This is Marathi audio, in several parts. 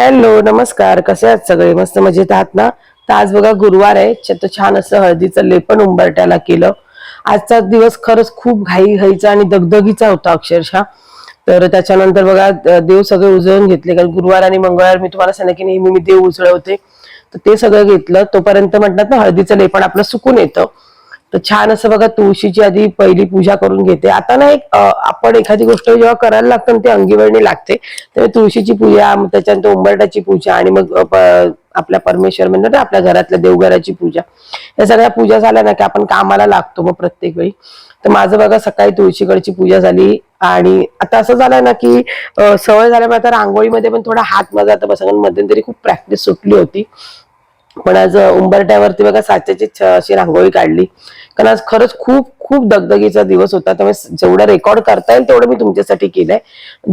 हॅलो नमस्कार. कसे आहात सगळे? मस्त मजेत आहात ना? तर आज बघा गुरुवार आहे. तर छान असं हळदीचं लेपन उंबरट्याला केलं. आजचा दिवस खरंच खूप घाई घाईचा आणि दगदगीचा होता अक्षरशः. तर त्याच्यानंतर बघा देव सगळे उजळून घेतले. कारण गुरुवार आणि मंगळवार मी तुम्हाला सांगितलं की नेहमी मी देव उजळवते. तर ते सगळं घेतलं. तोपर्यंत म्हणतात ना हळदीचं लेपण आपलं सुकून येतं. तर छान असं बघा तुळशीची आधी पहिली पूजा करून घेते. आता ना एक आपण एखादी गोष्ट जेव्हा करायला लागतो ना ती अंगीवळणी लागते. तर तुळशीची पूजा त्याच्यानंतर उंबरट्याची पूजा आणि मग आपल्या परमेश्वर म्हणजे आपल्या घरातल्या देवघराची पूजा. या सगळ्या पूजा झाल्या ना की आपण कामाला लागतो मग प्रत्येक वेळी. तर माझं बघा सकाळी तुळशीकडची पूजा झाली आणि आता असं झालं ना की सवय झाल्यामुळे आता रांगोळीमध्ये पण थोडा हात माझा आता बसा मध्यंतरी खूप प्रॅक्टिस सुटली होती. पण आज उंबरट्यावरती बघा साच्याची छ- अशी रांगोळी काढली. कारण आज खरंच खूप खूप दगदगीचा दिवस होता. त्यामुळे जेवढं रेकॉर्ड करता येईल तेवढं मी तुमच्यासाठी केलंय.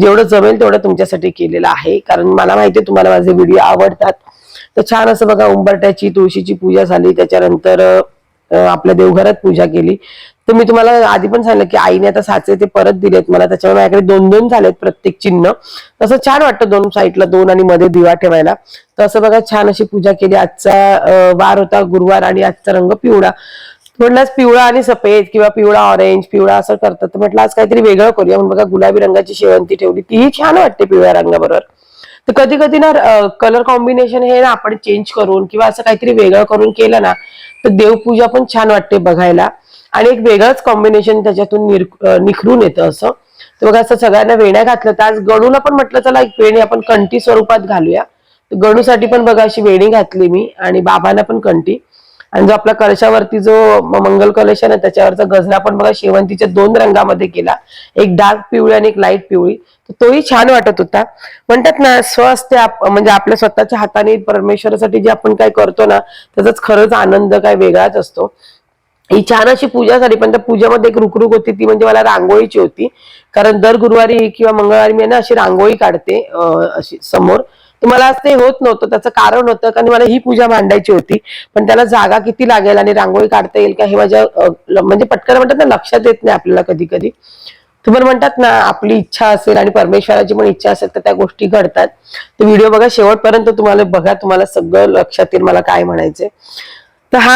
जेवढं जमेल तेवढं तुमच्यासाठी केलेलं आहे. कारण मला माहितीये तुम्हाला माझे व्हिडिओ आवडतात. तर छान असं बघा उंबरट्याची तुळशीची पूजा झाली. त्याच्यानंतर आपल्या देवघरात पूजा केली. तर मी तुम्हाला आधी पण सांगितलं की आईने आता साचे ते परत दिलेत. मला त्याच्यामुळे माझ्याकडे दोन दोन झालेत प्रत्येक चिन्ह. तसं छान वाटतं दोन साईडला दोन आणि मध्ये दिवा ठेवायला. तर असं बघा छान अशी पूजा केली. आजचा वार होता गुरुवार आणि आजचा रंग पिवळा. म्हटलं पिवळा आणि सफेद किंवा पिवळा ऑरेंज पिवळा असं करतात. तर म्हटलं आज काहीतरी वेगळं करूया. म्हणून बघा गुलाबी रंगाची शेवंती ठेवली. तीही छान वाटते पिवळ्या रंगाबरोबर. तर कधी कधी ना कलर कॉम्बिनेशन हे ना आपण चेंज करून किंवा असं काहीतरी वेगळं करून केलं ना तर देवपूजा पण छान वाटते बघायला. आणि एक वेगळंच कॉम्बिनेशन त्याच्यातून निखरून येतं असं. तर बघा असं सगळ्यांना वेण्या घातलं तर आज गणूला पण म्हटलं चला एक वेणी आपण कंटी स्वरूपात घालूया. गणूसाठी पण बघा अशी वेणी घातली मी आणि बाबांना पण कंठी आणि जो आपला कलशावरती जो मंगल कलश आहे ना त्याच्यावरचा गजरा पण बघा शेवंतीच्या दोन रंगामध्ये केला. एक डार्क पिवळी आणि एक लाइट पिवळी. तर तोही छान वाटत होता. म्हणतात ना स्वस्त म्हणजे आपल्या स्वतःच्या हाताने परमेश्वरासाठी जे आपण काय करतो ना त्याचाच खरंच आनंद काय वेगळाच असतो. ही छान अशी पूजा झाली पण त्या पूजेमध्ये एक रुकरुक होती ती म्हणजे मला रांगोळीची होती. कारण दर गुरुवारी किंवा मंगळवारी मी ना अशी रांगोळी काढते अशी समोर. तुम्हाला मला आज ते होत नव्हतं त्याचं कारण होतं कारण मला ही पूजा मांडायची होती. पण त्याला जागा किती लागेल आणि रांगोळी काढता येईल का हे माझ्या म्हणजे पटकन म्हणतात ना लक्षात येत नाही आपल्याला कधी कधी तुम्हाला म्हणतात ना आपली इच्छा असेल आणि परमेश्वराची पण इच्छा असेल तर त्या गोष्टी घडतात. तर व्हिडिओ बघा शेवटपर्यंत तुम्हाला बघा तुम्हाला सगळं लक्षात येईल मला काय म्हणायचंय. तर हा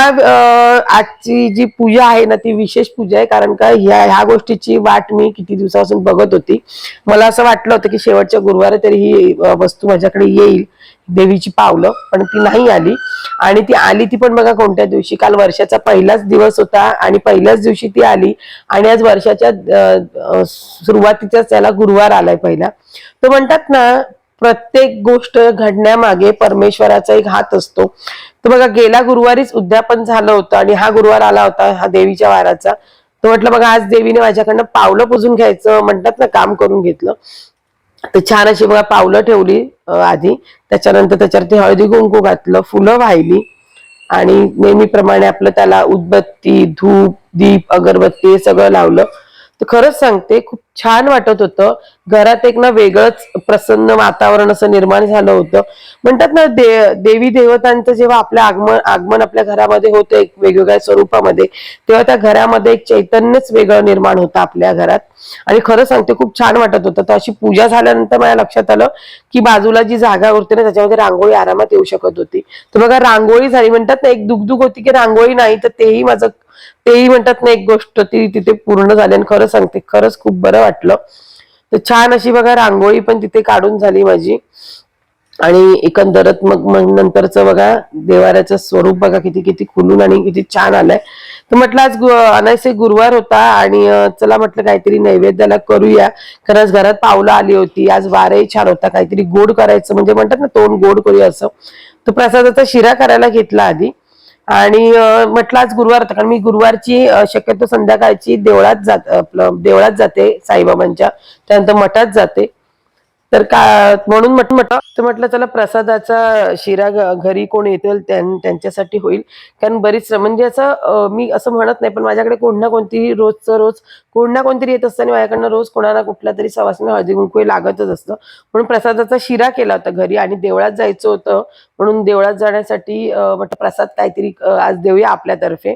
आजची जी पूजा आहे ना ती विशेष पूजा आहे. कारण का ह्या ह्या गोष्टीची वाट मी किती दिवसापासून बघत होती. मला असं वाटलं होतं की शेवटच्या गुरुवारी तरी ही वस्तू माझ्याकडे येईल. देवीची पावलं. पण ती नाही आली. आणि ती आली ती पण बघा कोणत्या दिवशी? काल वर्षाचा पहिलाच दिवस होता आणि पहिल्याच दिवशी ती आली. आणि आज वर्षाच्या सुरुवातीचाच त्याला गुरुवार आलाय पहिला. तर म्हणतात ना प्रत्येक गोष्ट घडण्यामागे परमेश्वराचा एक हात असतो. तर बघा गेल्या गुरुवारीच उद्यापन झालं होतं आणि हा गुरुवार आला होता हा देवीच्या वाराचा. तर म्हटलं बघा आज देवीने माझ्याकडनं पावलं पुजून घ्यायचं म्हणतात ना काम करून घेतलं. तर छान अशी बघा पावलं ठेवली आधी. त्याच्यानंतर त्याच्यावरती हळदी कुंकू घातलं फुलं वाहिली. आणि नेहमीप्रमाणे आपलं त्याला उदबत्ती धूप दीप अगरबत्ती हे सगळं लावलं. तर खरंच सांगते खूप छान वाटत होतं. घरात एक ना वेगळंच प्रसन्न वातावरण असं निर्माण झालं होतं. म्हणतात ना दे देवी देवतांचं जेव्हा आपलं आगमन आगमन आपल्या घरामध्ये होतं एक वेगवेगळ्या स्वरूपामध्ये तेव्हा त्या घरामध्ये एक चैतन्यच वेगळं निर्माण होतं आपल्या घरात. आणि खरं सांगते खूप छान वाटत होतं. तर अशी पूजा झाल्यानंतर माझ्या लक्षात आलं की बाजूला जी जागा उरते ना त्याच्यामध्ये रांगोळी आरामात येऊ शकत होती. तर बघा रांगोळी झाली. म्हणतात ना एक दुखदुख होती की रांगोळी नाही तर तेही माझं तेही म्हणतात ना एक गोष्ट ती तिथे पूर्ण झाली आणि खरं सांगते खरंच खूप बरं वाटलं. तर छान अशी बघा रांगोळी पण तिथे काढून झाली माझी. आणि एकंदरच मग नंतरचं बघा देवाऱ्याचं स्वरूप बघा किती किती खुलून आणि किती छान आलंय. तर म्हटलं आज अनायसे गुरुवार होता आणि चला म्हटलं काहीतरी नैवेद्याला करूया. खरंच घरात पावलं आली होती. आज वारही छान होता. काहीतरी गोड करायचं म्हणजे म्हणतात ना तोंड गोड करूया असं. तर प्रसादाचा शिरा करायला घेतला आधी. आणि म्हटलं आज गुरुवार होता. कारण मी गुरुवारची शक्यतो संध्याकाळची देवळात जात आपलं देवळात जाते साईबाबांच्या. त्यानंतर मठात जाते. तर का म्हणून म्हटलं म्हटलं तर म्हटलं चला प्रसादाचा शिरा घरी कोण येतील त्यांच्यासाठी होईल. कारण बरीच म्हणजे असं मी असं म्हणत नाही पण माझ्याकडे कोण ना कोणती रोजचं रोज कोण ना कोणतरी येत असतं आणि माझ्याकडनं रोज कोणाला कुठल्या तरी सवासना हळदी कुंकू लागतच असतं. म्हणून प्रसादाचा शिरा केला होता घरी आणि देवळात जायचं होतं. म्हणून देवळात जाण्यासाठी म्हटलं प्रसाद काहीतरी आज देऊया आपल्यातर्फे.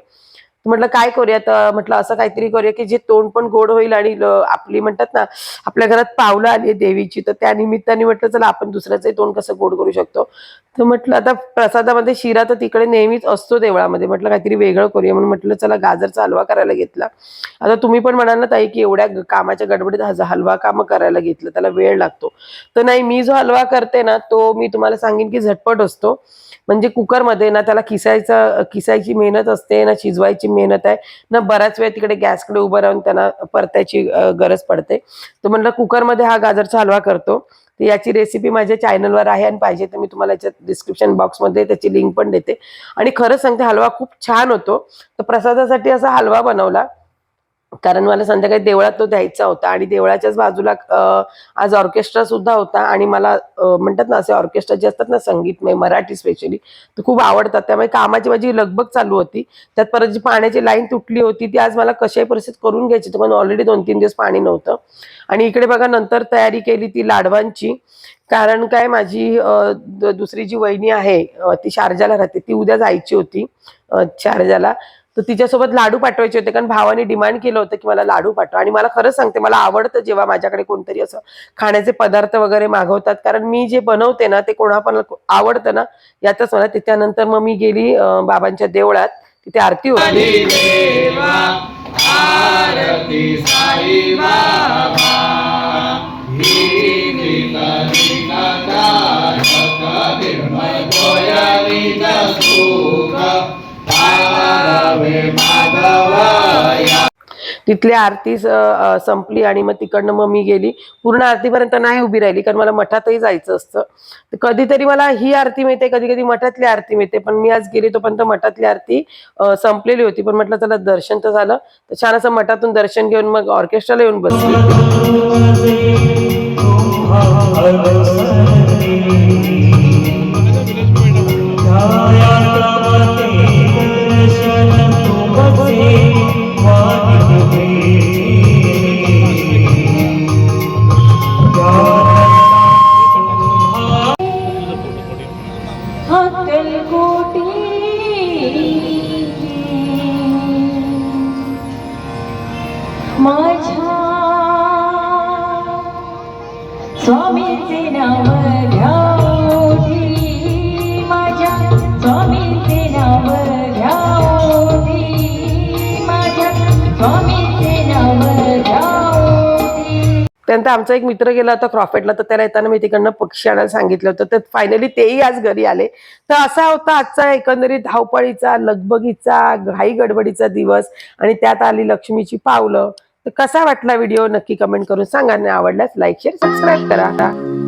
म्हटलं काय करूया? तर म्हटलं असं काहीतरी करूया की जे तोंड पण गोड होईल आणि आपली म्हणतात ना आपल्या घरात पावलं आली देवीची तर त्या निमित्ताने म्हटलं चला आपण दुसऱ्याचंही तोंड कसं गोड करू शकतो? तर म्हटलं आता प्रसादामध्ये शिरा तर तिकडे नेहमीच असतो देवळामध्ये म्हटलं काहीतरी वेगळं करूया. म्हणून म्हटलं चला गाजरचा हलवा करायला घेतला. आता तुम्ही पण म्हणाल ना ताई की एवढ्या कामाच्या गडबडीत हा हलवा काम करायला घेतलं त्याला वेळ लागतो. तर नाही मी जो हलवा करते ना तो मी तुम्हाला सांगेन की झटपट असतो. म्हणजे कुकरमध्ये ना त्याला किसायचं किसायची मेहनत असते ना शिजवायची मेहनत आहे. ना बऱ्याच वेळ तिकडे गॅसकडे उभं राहून त्यांना परतायची गरज पडते. तर म्हणलं कुकरमध्ये हा गाजरचा हलवा करतो. तर याची रेसिपी माझ्या चॅनलवर आहे आणि पाहिजे तर मी तुम्हाला याच्यात डिस्क्रिप्शन बॉक्समध्ये त्याची लिंक पण देते. आणि खरंच सांगते हलवा खूप छान होतो. तर प्रसादासाठी असा हलवा बनवला. कारण मला संध्याकाळी देवळात तो द्यायचा होता आणि देवळाच्याच बाजूला आज ऑर्केस्ट्रा सुद्धा होता आणि मला म्हणतात ना असे ऑर्केस्ट्रा जे असतात ना संगीतमय म्हणजे मराठी स्पेशली ते खूप आवडतात. त्यामुळे कामाची माझी लगबग चालू होती. त्यात परत जी पाण्याची लाईन तुटली होती ती आज मला कशाही परिस्थितीत करून घ्यायची तर पण ऑलरेडी दोन तीन दिवस पाणी नव्हतं. आणि इकडे बघा नंतर तयारी केली ती लाडवांची. कारण काय माझी द- दुसरी जी वहिनी आहे ती शारजाला राहते. ती उद्या जायची होती शारजाला. तर तिच्यासोबत लाडू पाठवायचे होते कारण भावाने डिमांड केलं होतं की मला लाडू पाठवा. आणि मला खरंच सांगते मला आवडतं जेव्हा माझ्याकडे कोणतरी असं खाण्याचे पदार्थ वगैरे मागवतात कारण मी जे बनवते ना ते कोणा पण आवडतं ना यातच मला त्याच्यानंतर मग मी गेली बाबांच्या देवळात तिथे आरती होती. तिथली आरती संपली आणि मग तिकडनं मग मी गेली. पूर्ण आरतीपर्यंत नाही उभी राहिली कारण मला मठातही जायचं असतं. कधीतरी मला ही आरती मिळते कधी कधी मठातली आरती मिळते पण मी आज गेली तोपर्यंत मठातली आरती संपलेली होती. पण म्हटलं चला दर्शन तर झालं. तर छान असं मठातून दर्शन घेऊन मग ऑर्केस्ट्राला येऊन बसली. त्यानंतर आमचा एक मित्र गेला होता क्रॉफेटला तर त्याला येताना मी तिकडनं पक्षी आणायला सांगितलं होतं. तर फायनली तेही आज घरी आले. तर असा होता आजचा एकंदरीत धावपळीचा लगबगीचा घाई गडबडीचा दिवस आणि त्यात आली लक्ष्मीची पावलं. तर कसा वाटला व्हिडिओ? नक्की कमेंट करून सांगा आणि आवडल्यास लाईक शेअर सबस्क्राईब करा.